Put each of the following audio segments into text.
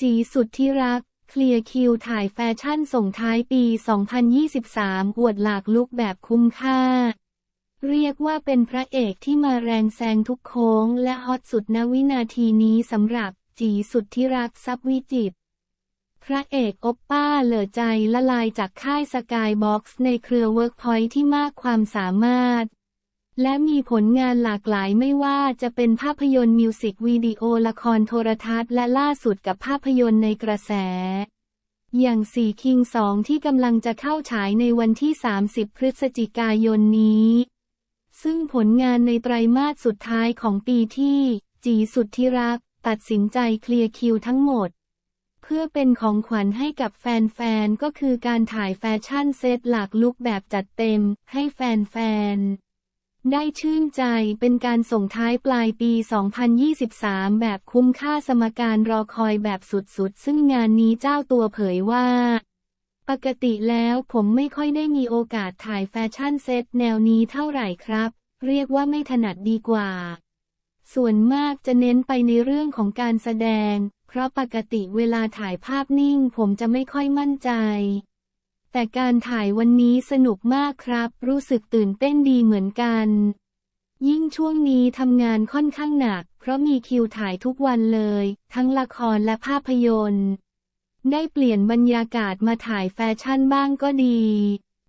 จีสุดที่รัก เคลียร์คิวถ่ายแฟชั่นส่งท้ายปี 2023 อวดหลากลุกแบบคุ้มค่า เรียกว่าเป็นพระเอกที่มาแรงแซงทุกโค้ง และฮอตสุดณวินาทีนี้สำหรับจีสุดที่รักซับวิจิตพระเอกโอปป้าเหลือใจละลายจากค่ายสกายบ็อกซ์ในเครือเวิร์กพอยที่มากความสามารถ และมีผลงานหลากหลายไม่ว่าจะเป็นภาพยนตร์มิวสิกวิดีโอละครโทรทัศน์และล่าสุดกับภาพยนตร์ในกระแส อย่างสี่คิงสองที่กำลังจะเข้าฉายในวันที่ 30 พฤศจิกายนนี้ ซึ่งผลงานในไตรมาสสุดท้ายของปีที่ จีสุดที่รัก ตัดสินใจเคลียร์คิวทั้งหมดเพื่อเป็นของขวัญให้กับแฟนๆ ก็คือการถ่ายแฟชั่นเซตหลากลุกแบบจัดเต็ม ให้แฟนๆ ได้ชื่นใจเป็นการส่งท้ายปลายปี 2023 แบบคุ้มค่าสมการรอคอยแบบสุดๆ ซึ่งงานนี้เจ้าตัวเผยว่า ปกติแล้วผมไม่ค่อยได้มีโอกาสถ่ายแฟชั่นเซตแนวนี้เท่าไหร่ครับ เรียกว่าไม่ถนัดดีกว่า ส่วนมากจะเน้นไปในเรื่องของการแสดง เพราะปกติเวลาถ่ายภาพนิ่งผมจะไม่ค่อยมั่นใจ แต่การถ่ายวันนี้สนุกมากครับ รู้สึกตื่นเต้นดีเหมือนกัน ยิ่งช่วงนี้ทำงานค่อนข้างหนัก เพราะมีคิวถ่ายทุกวันเลย ทั้งละครและภาพยนตร์ ได้เปลี่ยนบรรยากาศมาถ่ายแฟชั่นบ้างก็ดี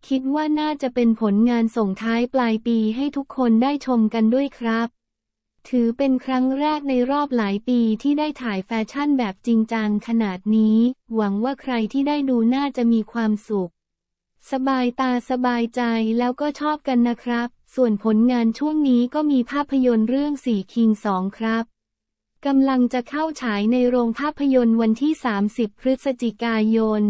คิดว่าน่าจะเป็นผลงานส่งท้ายปลายปีให้ทุกคนได้ชมกันด้วยครับ ถือเป็นครั้งแรกในรอบหลายปีที่ได้ถ่ายแฟชั่นแบบจริงจังขนาดนี้ หวังว่าใครที่ได้ดูน่าจะมีความสุข สบายตาสบายใจแล้วก็ชอบกันนะครับ ส่วนผลงานช่วงนี้ก็มีภาพยนตร์เรื่องสี่คิงสองครับกำลังจะเข้าฉายในโรงภาพยนตร์วันที่ 30 พฤศจิกายน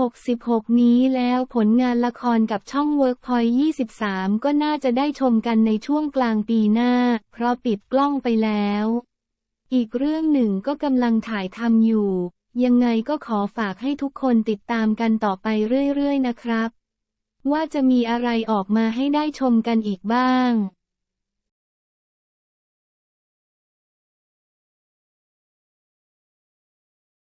66 นี้แล้วผลงานละครกับช่อง Workpoint 23 ก็น่าจะได้ชมกันในช่วงกลางปีหน้า เพราะปิดกล้องไปแล้ว อีกเรื่องหนึ่งก็กำลังถ่ายทำอยู่ ยังไงก็ขอฝากให้ทุกคนติดตามกันต่อไปเรื่อยๆนะครับ ว่าจะมีอะไรออกมาให้ได้ชมกันอีกบ้าง